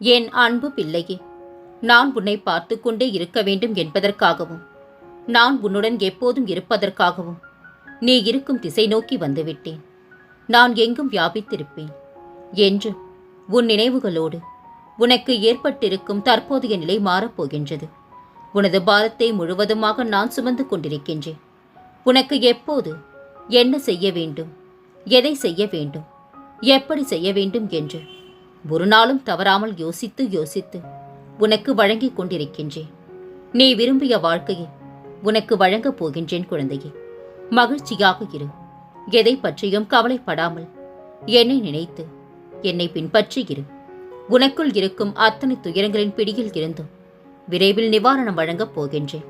என் அன்பு பிள்ளையே நான் உன்னை பார்த்து கொண்டே இருக்க வேண்டும் என்பதற்காகவும் நான் உன்னுடன் எப்போதும் இருப்பதற்காகவும் நீ இருக்கும் திசை நோக்கி வந்துவிட்டேன். நான் எங்கும் வியாபித்திருப்பேன் என்று உன் நினைவுகளோடு உனக்கு ஏற்பட்டிருக்கும் தற்போதைய நிலை மாறப்போகின்றது உனது பாரத்தை முழுவதுமாக நான் சுமந்து கொண்டிருக்கின்றேன். உனக்கு எப்போது என்ன செய்ய வேண்டும் எதை செய்ய வேண்டும் எப்படி செய்ய வேண்டும் என்று ஒரு நாளும் தவறாமல் யோசித்து யோசித்து உனக்கு வழங்கிக் கொண்டிருக்கின்றேன். நீ விரும்பிய வாழ்க்கையை உனக்கு வழங்கப் போகின்றேன் குழந்தையே. மகிழ்ச்சியாக இரு. எதை பற்றியும் கவலைப்படாமல் என்னை நினைத்து என்னை பின்பற்றி இரு. உனக்குள் இருக்கும் அத்தனை துயரங்களின் பிடியில் இருந்தும் விரைவில் நிவாரணம் வழங்கப் போகின்றேன்.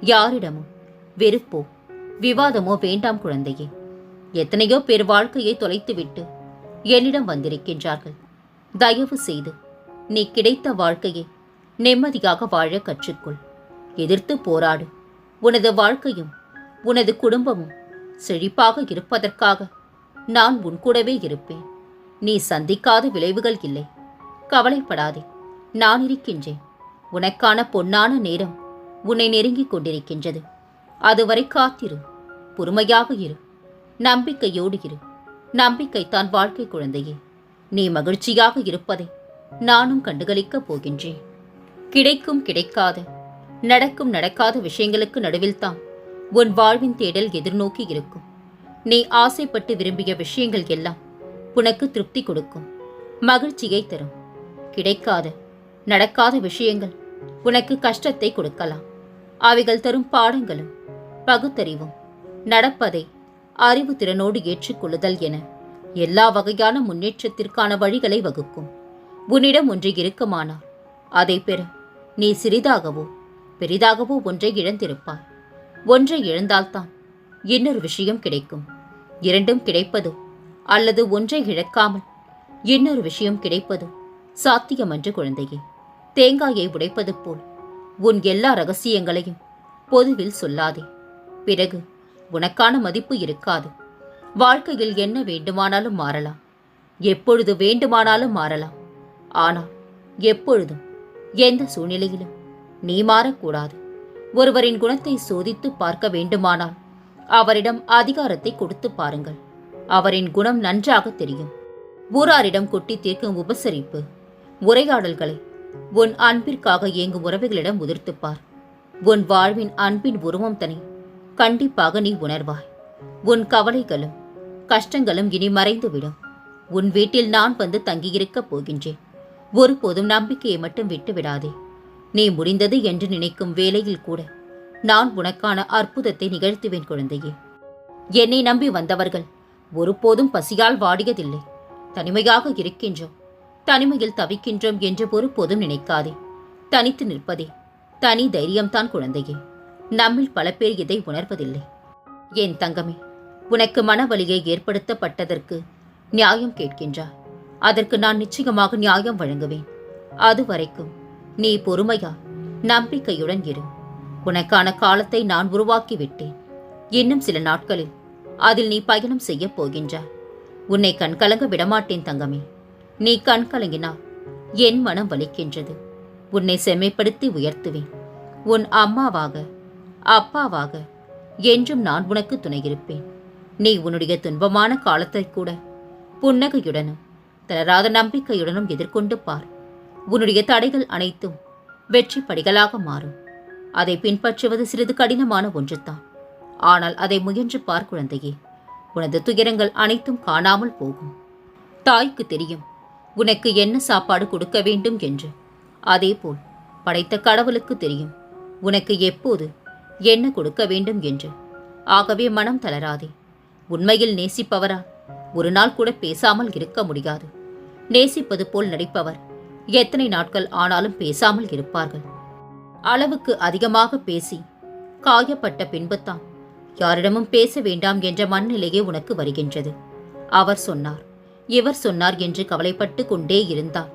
யாரிடமும் வெறுப்போ விவாதமோ வேண்டாம் குழந்தையே. எத்தனையோ பேர் வாழ்க்கையை தொலைத்துவிட்டு என்னிடம் வந்திருக்கின்றார்கள். தயவு செய்து நீ கிடைத்த வாழ்க்கையை நிம்மதியாக வாழ கற்றுக்கொள். எதிர்த்து போராடு. உனது வாழ்க்கையும் உனது குடும்பமும் செழிப்பாக இருப்பதற்காக நான் உன் கூடவே இருப்பேன். நீ சந்திக்காத விளைவுகள் இல்லை. கவலைப்படாதே. நான் இருக்கின்றேன். உனக்கான பொன்னான நேரம் உன்னை நெருங்கிக் கொண்டிருக்கின்றது. அதுவரை காத்திரு. பொறுமையாக இரு. நம்பிக்கையோடு இரு. நம்பிக்கைத்தான் வாழ்க்கை குழந்தையே. நீ மகிழ்ச்சியாக இருப்பதை நானும் கண்டுகளிக்கப் போகின்றேன். கிடைக்கும் கிடைக்காத நடக்கும் நடக்காத விஷயங்களுக்கு நடுவில்தான் உன் வாழ்வின் தேடல் எதிர்நோக்கி இருக்கும். நீ ஆசைப்பட்டு விரும்பிய விஷயங்கள் எல்லாம் உனக்கு திருப்தி கொடுக்கும் மகிழ்ச்சியை தரும். கிடைக்காத நடக்காத விஷயங்கள் உனக்கு கஷ்டத்தை கொடுக்கலாம். அவைகள் தரும் பாடங்களும் பகுத்தறிவும் நடப்பதை அறிவு திறனோடு ஏற்றுக்கொள்ளுதல் என எல்லா வகையான முன்னேற்றத்திற்கான வழிகளை வகுக்கும். உன்னிடம் ஒன்று இருக்குமானால் அதை பெற நீ சிறிதாகவோ பெரிதாகவோ ஒன்றை இழந்திருப்பாய். ஒன்றை இழந்தால்தான் இன்னொரு விஷயம் கிடைக்கும். இரண்டும் கிடைப்பதோ அல்லது ஒன்றை இழக்காமல் இன்னொரு விஷயம் கிடைப்பதோ சாத்தியமன்று குழந்தையே. தேங்காயை உடைப்பது போல் உன் எல்லா ரகசியங்களையும் பொதுவில் சொல்லாதே. பிறகு உனக்கான மதிப்பு இருக்காது. வாழ்க்கையில் என்ன வேண்டுமானாலும் மாறலாம். எப்பொழுது வேண்டுமானாலும் மாறலாம். ஆனால் எப்பொழுதும் எந்த சூழ்நிலையிலும் நீ மாறக்கூடாது. ஒருவரின் குணத்தை சோதித்து பார்க்க வேண்டுமானால் அவரிடம் அதிகாரத்தை கொடுத்து பாருங்கள். அவரின் குணம் நன்றாக தெரியும். ஊராரிடம் கொட்டி தீர்க்கும் உபசரிப்பு உரையாடல்களை உன் அன்பிற்காக இயங்கும் உறவுகளிடம் உதிர்த்துப்பார் உன் வாழ்வின் அன்பின் உருவம் தனி கண்டிப்பாக நீ உணர்வாய். உன் கவலைகளும் கஷ்டங்களும் இனி மறைந்துவிடும். உன் வீட்டில் நான் வந்து தங்கியிருக்கப் போகின்றேன். ஒருபோதும் நம்பிக்கையை மட்டும் விட்டு விடாதே நீ முடிந்தது என்று நினைக்கும் வேளையில் கூட நான் உனக்கான அற்புதத்தை நிகழ்த்துவேன் குழந்தையே. என்னை நம்பி வந்தவர்கள் ஒருபோதும் பசியால் வாடியதில்லை. தனிமையாக இருக்கின்றோம். தனிமையில் தவிக்கின்றோம் என்று ஒருபோதும் நினைக்காதே. தனித்து நிற்பதே தனி தைரியம்தான் குழந்தையே. நம்மில் பல பேர் இதை உணர்வதில்லை. என் தங்கமே உனக்கு மனவலியை ஏற்படுத்தப்பட்டதற்கு நியாயம் கேட்கின்றாய் அதற்கு நான் நிச்சயமாக நியாயம் வழங்குவேன். அதுவரைக்கும் நீ பொறுமையா நம்பிக்கையுடன் இரு. உனக்கான காலத்தை நான் உருவாக்கி விட்டேன் இன்னும் சில நாட்களில் அதில் நீ பயணம் செய்யப் போகின்றாய். உன்னை கண்கலங்க விடமாட்டேன் தங்கமே. நீ கண் கலங்கினால் என் மனம் வலிக்கின்றது. உன்னை செம்மைப்படுத்தி உயர்த்துவேன். உன் அம்மாவாக அப்பாவாக என்றும் நான் உனக்கு துணையிருப்பேன். நீ உன்னுடைய துன்பமான காலத்தை கூட புன்னகையுடனும் தளராத நம்பிக்கையுடனும் எதிர்கொண்டு பார். உன்னுடைய தடைகள் அனைத்தும் வெற்றி படிகளாக மாறும். அதை பின்பற்றுவது சிறிது கடினமான ஒன்றுதான். ஆனால் அதை முயன்று பார் குழந்தையே உனது துயரங்கள் அனைத்தும் காணாமல் போகும். தாய்க்கு தெரியும் உனக்கு என்ன சாப்பாடு கொடுக்க வேண்டும் என்று. அதேபோல் படைத்த கடவுளுக்கு தெரியும் உனக்கு எப்போது என்ன கொடுக்க வேண்டும் என்று. ஆகவே மனம் தளராதே. உண்மையில் நேசிப்பவரா? ஒரு நாள் கூட பேசாமல் இருக்க முடியாது. நேசிப்பது போல் நடிப்பவர். எத்தனை நாட்கள் ஆனாலும் பேசாமல் இருப்பார்கள். அளவுக்கு அதிகமாக பேசி காயப்பட்ட பின்புத்தான் யாரிடமும் பேச வேண்டாம் என்ற மனநிலையே உனக்கு வருகின்றது. அவர் சொன்னார். இவர் சொன்னார் என்று கவலைப்பட்டு கொண்டே இருந்தார்.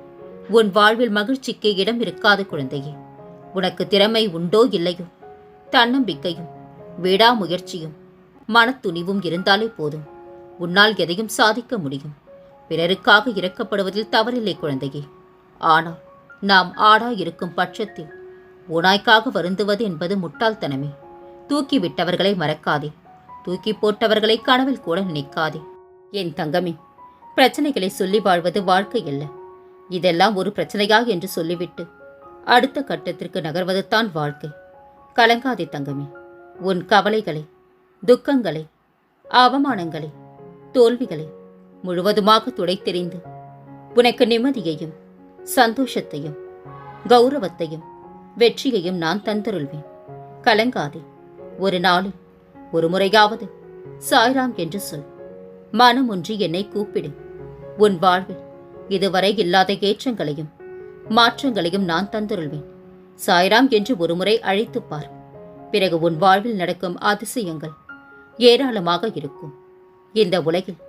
உன் வாழ்வில் மகிழ்ச்சிக்கு இடம் இருக்காது குழந்தையே. உனக்கு திறமை உண்டோ இல்லையோ? தன்னம்பிக்கையும் விடாமுயற்சியும் மனத்துணிவும் இருந்தாலே போதும். உன்னால் எதையும் சாதிக்க முடியும். பிறருக்காக இறக்கப்படுவதில் தவறில்லை குழந்தையே. ஆனால் நாம் ஆடா இருக்கும் பட்சத்தில் ஓநாய்க்காக வருந்துவது என்பது முட்டாள்தனமே. தூக்கிவிட்டவர்களை மறக்காதே. தூக்கி போட்டவர்களை கனவில் கூட நினைக்காதே. என் தங்கமே பிரச்சனைகளை சொல்லி வாழ்வது வாழ்க்கை அல்ல. இதெல்லாம் ஒரு பிரச்சனையா என்று சொல்லிவிட்டு அடுத்த கட்டத்திற்கு நகர்வதுதான் வாழ்க்கை. கலங்காதே தங்கமே. உன் கவலைகளை துக்கங்களை அவமானங்களை தோல்விகளை முழுவதுமாக துடைத்தெறிந்து உனக்கு நிம்மதியையும் சந்தோஷத்தையும் கௌரவத்தையும் வெற்றியையும் நான் தந்தருள்வேன். கலங்காதே ஒரு நாளில் ஒரு முறையாவது சாய்ராம் என்று சொல். மனம் ஒன்று என்னை கூப்பிடு. உன் வாழ்வில் இதுவரை இல்லாத ஏற்றங்களையும் மாற்றங்களையும் நான் தந்தருள்வேன். சாய்ராம் என்று ஒருமுறை அழைத்துப் பார். பிறகு உன் வாழ்வில் நடக்கும் அதிசயங்கள் ஏராளமாக இருக்கும். இந்த உலகில்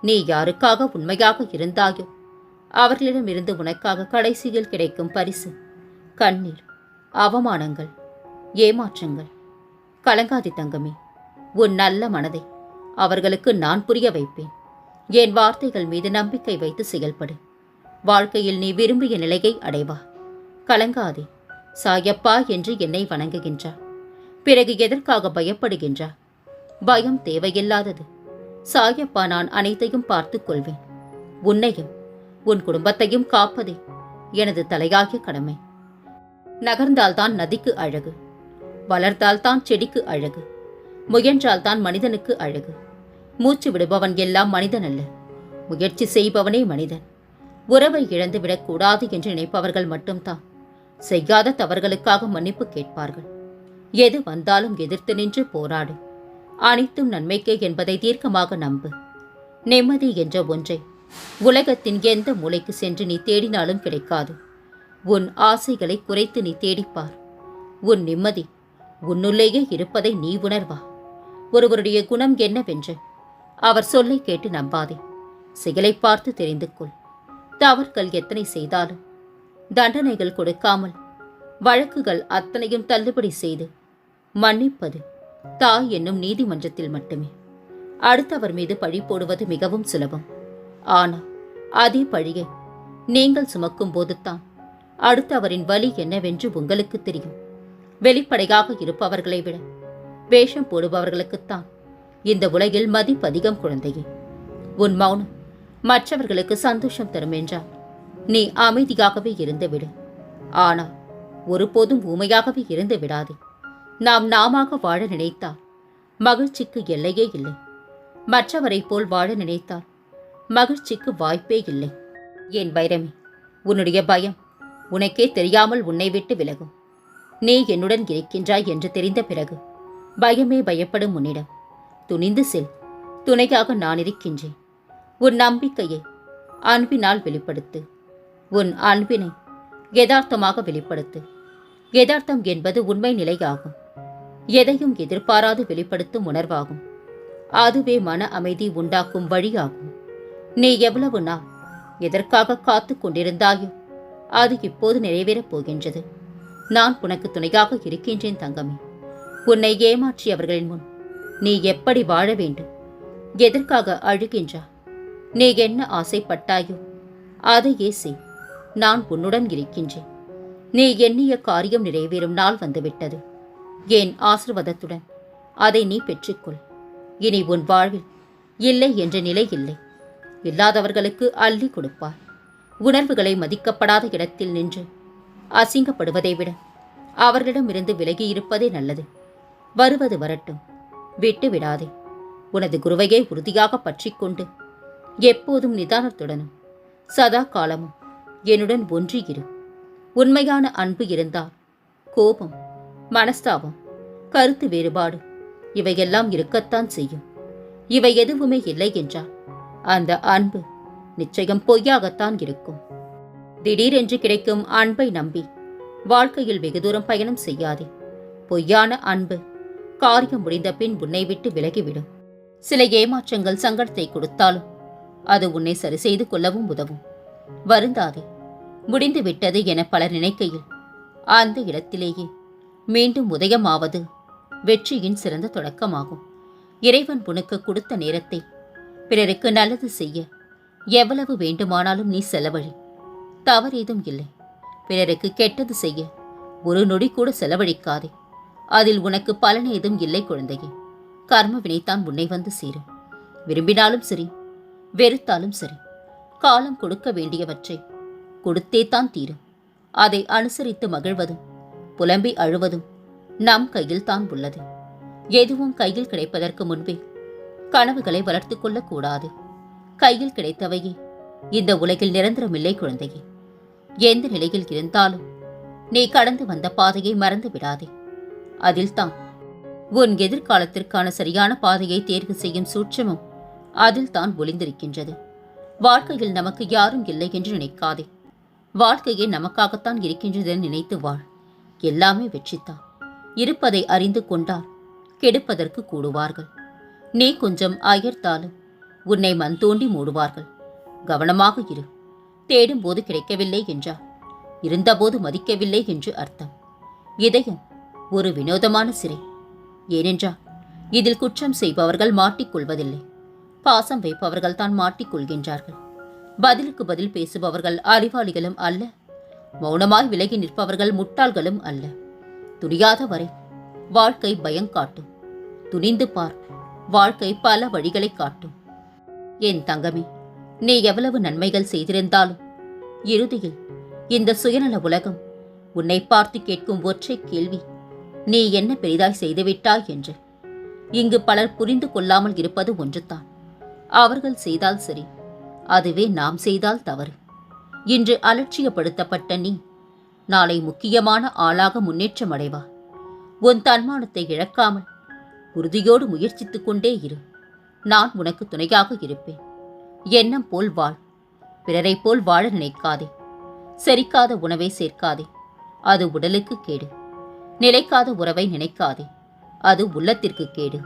நீ யாருக்காக உண்மையாக இருந்தாயோ அவர்களிடமிருந்து உனக்காக கடைசியில் கிடைக்கும் பரிசு கண்ணீர் அவமானங்கள் ஏமாற்றங்கள் கலங்காதி தங்கமே உன் நல்ல மனதை அவர்களுக்கு நான் புரிய வைப்பேன். என் வார்த்தைகள் மீது நம்பிக்கை வைத்து செயல்படு. வாழ்க்கையில் நீ விரும்பிய நிலையை அடைவா. கலங்காதே சாயப்பா என்று என்னை வணங்குகின்றார். பிறகு எதற்காக பயப்படுகின்றார்? பயம் தேவையில்லாதது. சாயப்பா நான் அனைத்தையும் பார்த்துக் கொள்வேன். உன்னையும் உன் குடும்பத்தையும் காப்பதே எனது தலையாகிய கடமை. நகர்ந்தால்தான் நதிக்கு அழகு. வளர்ந்தால்தான் செடிக்கு அழகு. முயன்றால்தான் மனிதனுக்கு அழகு. மூச்சு விடுபவன் எல்லாம் மனிதன் அல்ல. முயற்சி செய்பவனே மனிதன். உறவை இழந்து விடக்கூடாது என்று நினைப்பவர்கள் மட்டும்தான். செய்யாத தவறுகளுக்காக மன்னிப்பு கேட்பார்கள். எது வந்தாலும் எதிர்த்து நின்று போராடு. அனைத்தும் நன்மைக்கே என்பதை தீர்க்கமாக நம்பு. நிம்மதி என்ற ஒன்றை உலகத்தின் எந்த மூலைக்கு சென்று நீ தேடினாலும் கிடைக்காது. உன் ஆசைகளை குறைத்து நீ தேடிப்பார். உன் நிம்மதி உன்னுள்ளேயே இருப்பதை நீ உணர்வா. ஒருவருடைய குணம் என்னவென்று அவர் சொல்லை கேட்டு நம்பாதே. செயலை பார்த்து தெரிந்து கொள். தவறுகள் எத்தனை செய்தாலும் தண்டனைகள் கொடுக்காமல் வழக்குகள் அத்தனையும் தள்ளுபடி செய்து மன்னிப்பது தாய் என்னும் நீதிமன்றத்தில் மட்டுமே. அடுத்தவர் மீது பழி போடுவது மிகவும் சுலபம். ஆனால் அதே பழியை நீங்கள் சுமக்கும் போதுதான் அடுத்தவரின் வலி என்னவென்று உங்களுக்கு தெரியும். வெளிப்படையாக இருப்பவர்களை விட வேஷம் போடுபவர்களுக்குத்தான் இந்த உலகில் மதிப்பு அதிகம் குழந்தையே. உன் மௌனம் மற்றவர்களுக்கு சந்தோஷம் தரும் என்றால் நீ அமைதியாகவே இருந்து விடு ஆனால் ஒருபோதும் ஊமையாகவே இருந்து விடாதே நாம் நாமாக வாழ நினைத்தால் மகிழ்ச்சிக்கு எல்லையே இல்லை. மற்றவரைப் போல் வாழ நினைத்தால் மகிழ்ச்சிக்கு வாய்ப்பே இல்லை. என் வைரமே உன்னுடைய பயம் உனக்கே தெரியாமல் உன்னை விட்டு விலகும். நீ என்னுடன் இருக்கின்றாய் என்று தெரிந்த பிறகு பயமே பயப்படும் உன்னிடம். துணிந்து செல். துணையாக நான் இருக்கின்றேன். உன் நம்பிக்கையை அன்பினால் வெளிப்படுத்து. உன் அன்பினை யதார்த்தமாக வெளிப்படுத்து. யதார்த்தம் என்பது உண்மை நிலையாகும். எதையும் எதிர்பாராது வெளிப்படுத்தும் உணர்வாகும். அதுவே மன அமைதி உண்டாக்கும் வழியாகும். நீ எவ்வளவு நாள் எதற்காக காத்து கொண்டிருந்தாயோ அது இப்போது நிறைவேறப் போகின்றது. நான் உனக்கு துணையாக இருக்கின்றேன் தங்கமே. உன்னை ஏமாற்றியவர்களின் முன் நீ எப்படி வாழ வேண்டும்? எதற்காக அழுகின்றா? நீ என்ன ஆசைப்பட்டாயோ அதையே செய். நான் உன்னுடன் இருக்கின்றேன். நீ எண்ணிய காரியம் நிறைவேறும் நாள் வந்துவிட்டது. என் ஆசிர்வாதத்துடன்? அதை நீ பெற்றுக்கொள். இனி உன் வாழ்வில் இல்லை என்ற நிலை இல்லை. இல்லாதவர்களுக்கு அள்ளி கொடுப்பார் உணர்வுகளை மதிக்கப்படாத இடத்தில் நின்று அசிங்கப்படுவதை விட அவர்களிடமிருந்து விலகி இருப்பதே நல்லது. வருவது வரட்டும். விட்டு விடாதே. உனது குருவையே உறுதியாக பற்றிக்கொண்டு எப்போதும் நிதானத்துடனும் சதா காலமும் என்னுடன் ஒன்றி இரு உண்மையான அன்பு இருந்தால் கோபம் மனஸ்தாபம் கருத்து வேறுபாடு இவையெல்லாம் இருக்கத்தான் செய்யும். இவை எதுவுமே இல்லை என்றால் அந்த அன்பு நிச்சயம் பொய்யாகத்தான் இருக்கும். திடீரென்று கிடைக்கும் அன்பை நம்பி வாழ்க்கையில் வெகு தூரம் பயணம் செய்யாதே. பொய்யான அன்பு காரியம் முடிந்த பின் உன்னை விட்டு விலகிவிடும். சில ஏமாற்றங்கள் சங்கடத்தை கொடுத்தாலும் அது உன்னை சரி செய்து கொள்ளவும் உதவும். வருந்தாதே. முடிந்து விட்டது என பலர் நினைக்கையில் அந்த இடத்திலேயே மீண்டும் உதயமாவது. வெற்றியின் சிறந்த தொடக்கமாகும். இறைவன் உனக்கு கொடுத்த நேரத்தை பிறருக்கு நல்லது செய்ய எவ்வளவு வேண்டுமானாலும் நீ செலவழி. தவறேதும் இல்லை. பிறருக்கு கெட்டது செய்ய ஒரு நொடி கூட செலவழிக்காதே. அதில் உனக்கு பலன் ஏதும் இல்லை குழந்தையே. கர்ம வினைத்தான் உன்னை வந்து சேரும். விரும்பினாலும் சரி வெறுத்தாலும் சரி காலம் கொடுக்க வேண்டியவற்றை கொடுத்தே தான் தீரும். அதை அனுசரித்து மகிழ்வதும் புலம்பி அழுவதும் நம் கையில் தான் உள்ளது. எதுவும் கையில் கிடைப்பதற்கு முன்பே கனவுகளை வளர்த்துக் கொள்ளக்கூடாது. கையில் கிடைத்தவையே இந்த உலகில் நிரந்தரமில்லை குழந்தையே. எந்த நிலையில் இருந்தாலும் நீ கடந்து வந்த பாதையை மறந்து விடாதே. அதில்தான் உன் எதிர்காலத்திற்கான சரியான பாதையை தேர்வு செய்யும் சூட்சமும் அதில் தான் ஒளிந்திருக்கின்றது. வாழ்க்கையில் நமக்கு யாரும் இல்லை என்று நினைக்காதே. வாழ்க்கையே நமக்காகத்தான் இருக்கின்றது நினைத்து வாழ். எல்லாமே வெற்றித்தான். இருப்பதை அறிந்து கொண்டால் கெடுப்பதற்கு கூடுவார்கள். நீ கொஞ்சம் அயர்த்தாலும் உன்னை மண் தோண்டி மூடுவார்கள். கவனமாக இரு. தேடும்போது கிடைக்கவில்லை என்றால் இருந்தபோது மதிக்கவில்லை என்று அர்த்தம். இதயம் ஒரு வினோதமான சிறை. ஏனென்றால் இதில் குற்றம் செய்பவர்கள் மாட்டிக்கொள்வதில்லை பாசம் வைப்பவர்கள் தான் மாட்டிக்கொள்கின்றார்கள் பதிலுக்கு பதில் பேசுபவர்கள் அறிவாளிகளும் அல்ல. மௌனமாய் விலகி நிற்பவர்கள் முட்டாள்களும் அல்ல. துணியாத வரை வாழ்க்கை பயம் காட்டும். துணிந்து பார் வாழ்க்கை பல வழிகளை காட்டும். என் தங்கமே நீ எவ்வளவு நன்மைகள் செய்திருந்தாலும் இறுதியில் இந்த சுயநல உலகம் உன்னை பார்த்து கேட்கும் ஒற்றை கேள்வி நீ என்ன பெரிதாய் செய்துவிட்டாய் என்று. இங்கு பலர் புரிந்து கொள்ளாமல் இருப்பது ஒன்றுதான். அவர்கள் செய்தால் சரி அதுவே நாம் செய்தால் தவறு. இன்று அலட்சியப்படுத்தப்பட்ட நீ. நாளை முக்கியமான ஆளாக முன்னேற்றம் அடைவா உன் தன்மானத்தை இழக்காமல் உறுதியோடு முயற்சித்துக் கொண்டே இரு. நான் உனக்கு துணையாக இருப்பேன். எண்ணம் போல் வாழ். பிறரைப் போல் வாழ நினைக்காதே. செரிக்காத உணவை சேர்க்காதே. அது உடலுக்கு கேடு. நிலைக்காத உறவை நினைக்காதே. அது உள்ளத்திற்கு கேடு.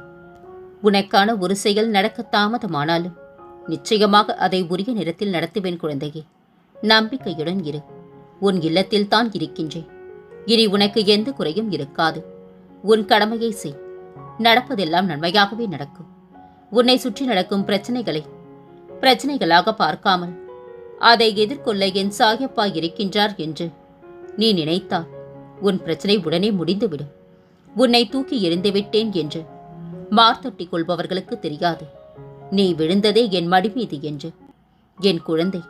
உனக்கான ஒரு செயல் நடக்க தாமதமானாலும் நிச்சயமாக அதை உரிய நேரத்தில் நடத்துவேன் குழந்தையே. நம்பிக்கையுடன் இரு. உன் இல்லத்தில் தான் இருக்கின்றேன். இனி உனக்கு எந்த குறையும் இருக்காது. உன் கடமையை செய். நடப்பதெல்லாம் நன்மையாகவே நடக்கும். உன்னை சுற்றி நடக்கும் பிரச்சனைகளை பிரச்சனைகளாக பார்க்காமல் அதை எதிர்கொள்ள என் சாயப்பா இருக்கின்றார் என்று நீ நினைத்தால் உன் பிரச்சனை உடனே முடிந்துவிடும். உன்னை தூக்கி எறிந்துவிட்டேன் என்று மார்த்தட்டிக் கொள்பவர்களுக்கு தெரியாது. நீ விழுந்ததே என் மடிமீது என்று என் குழந்தை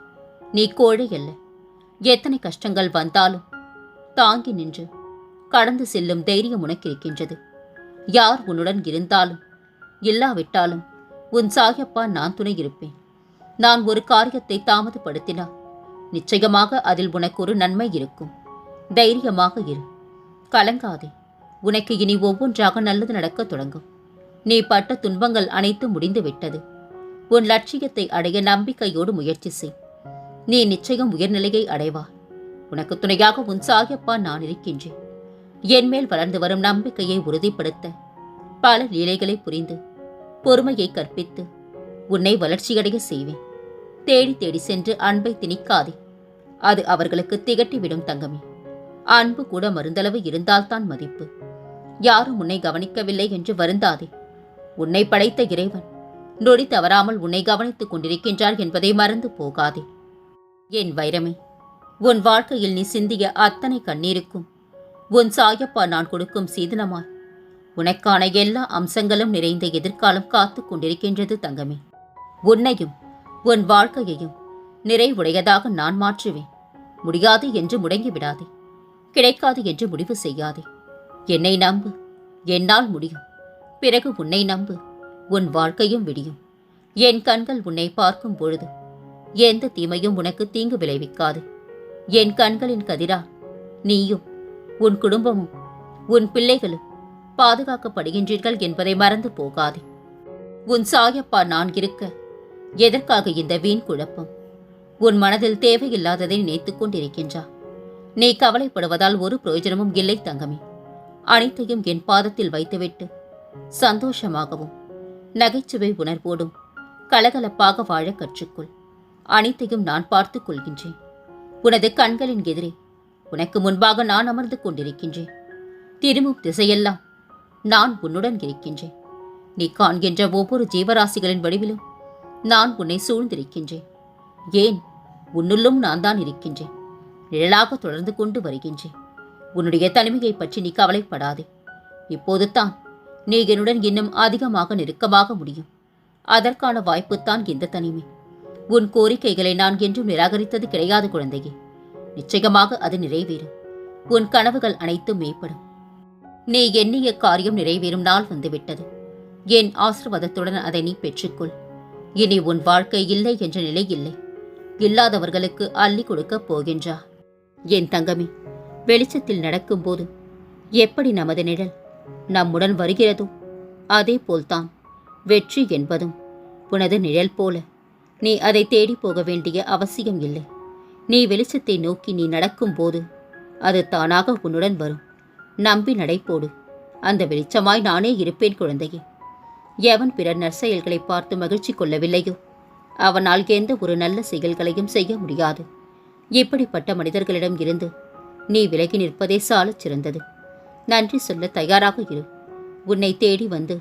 நீ கோழை அல்ல. எத்தனை கஷ்டங்கள் வந்தாலும் தாங்கி நின்று கடந்து செல்லும் தைரியம் உனக்கு இருக்கின்றது. யார் உன்னுடன் இருந்தாலும் இல்லாவிட்டாலும் உன் சாயப்பா நான் துணை இருப்பேன். நான் ஒரு காரியத்தை தாமதப்படுத்தினா நிச்சயமாக அதில் உனக்கு ஒரு நன்மை இருக்கும். தைரியமாக இரு. கலங்காதே. உனக்கு இனி ஒவ்வொன்றாக நல்லது நடக்கத் தொடங்கும். நீ பட்ட துன்பங்கள் அனைத்தும் முடிந்துவிட்டது. உன் லட்சியத்தை அடைய நம்பிக்கையோடு முயற்சி செய். நீ நிச்சயம் உயர்நிலையை அடைவா. உனக்கு துணையாக உன் சாயப்பா நான் இருக்கின்றேன். என் மேல் வளர்ந்து வரும் நம்பிக்கையை உறுதிப்படுத்த பல லீலைகளை புரிந்து பொறுமையை கற்பித்து உன்னை வளர்ச்சியடைய செய்வேன். தேடி தேடி சென்று அன்பை திணிக்காதே. அது அவர்களுக்கு திகட்டிவிடும் தங்கமே. அன்பு கூட மருந்தளவு இருந்தால்தான் மதிப்பு. யாரும் உன்னை கவனிக்கவில்லை என்று வருந்தாதே. உன்னை படைத்த இறைவன் நொடி தவறாமல் உன்னை கவனித்துக் கொண்டிருக்கின்றார் என்பதை மறந்து போகாதே. என் வைரமே? உன் வாழ்க்கையில் நீ சிந்திய அத்தனை கண்ணீருக்கும். உன் சாயப்பா நான் கொடுக்கும் சீதனமாய். உனக்கான எல்லா அம்சங்களும் நிறைந்த எதிர்காலம் காத்துக் கொண்டிருக்கின்றது தங்கமே. உன்னையும் உன் வாழ்க்கையையும் நிறைவுடையதாக நான் மாற்றுவேன். முடியாது என்று முடங்கி விடாதே கிடைக்காது என்று முடிவு செய்யாதே. என்னை நம்பு. என்னால் முடியும். பிறகு உன்னை நம்பு. உன் வாழ்க்கையும் விடியும். என் கண்கள் உன்னை பார்க்கும் பொழுது எந்த தீமையும் உனக்கு தீங்கு விளைவிக்காது. என் கண்களின் கதிரா நீயும் உன் குடும்பமும் உன் பிள்ளைகளும் பாதுகாக்கப்படுகின்றீர்கள் என்பதை மறந்து போகாதே. உன் சாயப்பா நான் இருக்க எதற்காக இந்த வீண் குழப்பம்? உன் மனதில் தேவையில்லாததை நினைத்துக் கொண்டிருக்கின்றா? நீ கவலைப்படுவதால் ஒரு பிரயோஜனமும் இல்லை தங்கமே. அனைத்தையும் என் பாதத்தில் வைத்துவிட்டு சந்தோஷமாகவும் நகைச்சுவை உணர்வோடும் கலகலப்பாக வாழ கற்றுக்கொள். அனைத்தையும் நான் பார்த்துக் கொள்கின்றேன். உனது கண்களின் எதிரே உனக்கு முன்பாக நான் அமர்ந்து கொண்டிருக்கின்றேன். திரும்பும் திசையெல்லாம் நான் உன்னுடன் இருக்கின்றேன். நீ காண்கின்ற ஒவ்வொரு ஜீவராசிகளின் வடிவிலும் நான் உன்னை சூழ்ந்திருக்கின்றேன். ஏன்? உன்னுள்ளும் நான் தான் இருக்கின்றேன். நிழலாக தொடர்ந்து கொண்டு வருகின்றேன். உன்னுடைய தனிமையை பற்றி நீ கவலைப்படாதே. இப்போது தான் நீ என்னுடன் இன்னும் அதிகமாக நெருக்கமாக முடியும். அதற்கான வாய்ப்புத்தான் இந்த தனிமை. உன் கோரிக்கைகளை நான் என்றும் நிராகரித்தது கிடையாது குழந்தையே. நிச்சயமாக அது நிறைவேறும். உன் கனவுகள் அனைத்தும் மேம்படும். நீ எண்ணிய காரியம் நிறைவேறும் நாள் வந்துவிட்டது. என் ஆசிர்வாதத்துடன் அதை நீ பெற்றுக்கொள். இனி உன் வாழ்க்கை இல்லை என்ற நிலை இல்லை. இல்லாதவர்களுக்கு அள்ளி கொடுக்கப் போகின்றா. என் தங்கமே வெளிச்சத்தில் நடக்கும்போது எப்படி நமது நிழல் நம்முடன் வருகிறதோ அதே போல்தான் வெற்றி என்பதும் உனது நிழல் போல நீ அதை தேடி போக வேண்டிய அவசியம் இல்லை. நீ வெளிச்சத்தை நோக்கி நீ நடக்கும்போது அது தானாக உன்னுடன் வரும். நம்பி நடைபோடு. அந்த வெளிச்சமாய் நானே இருப்பேன் குழந்தையே. எவன் பிறர் நற்செயல்களை பார்த்து மகிழ்ச்சி கொள்ளவில்லையோ? அவனால் எந்த ஒரு நல்ல செயல்களையும் செய்ய முடியாது. இப்படிப்பட்ட மனிதர்களிடம் இருந்து நீ விலகி நிற்பதே சாலச் சிறந்தது. நன்றி சொல்ல தயாராக இரு. உன்னை தேடி வந்து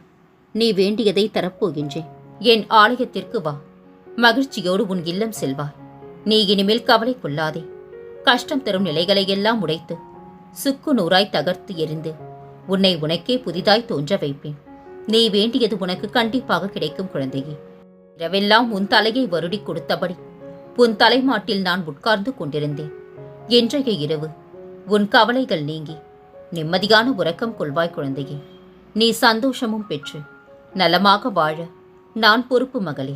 நீ வேண்டியதை தரப்போகின்றேன். என் ஆலயத்திற்கு வா. மகிழ்ச்சியோடு உன் இல்லம் செல்வாய் நீ இனிமேல் கவலை கொள்ளாதே. கஷ்டம் தரும் நிலைகளை எல்லாம் உடைத்து சுக்கு நூறாய் தகர்த்து எரிந்து உன்னை உனக்கே புதிதாய் தோன்ற வைப்பேன். நீ வேண்டியது உனக்கு கண்டிப்பாக கிடைக்கும் குழந்தையே. இரவெல்லாம் உன் தலையை வருடி கொடுத்தபடி உன் தலைமாட்டில் நான் உட்கார்ந்து கொண்டிருந்தேன். இன்றைய இரவு உன் கவலைகள் நீங்கி நிம்மதியான உறக்கம் கொள்வாய் குழந்தையே. நீ சந்தோஷமும் பெற்று நலமாக வாழ நான் பொறுப்பு மகளே.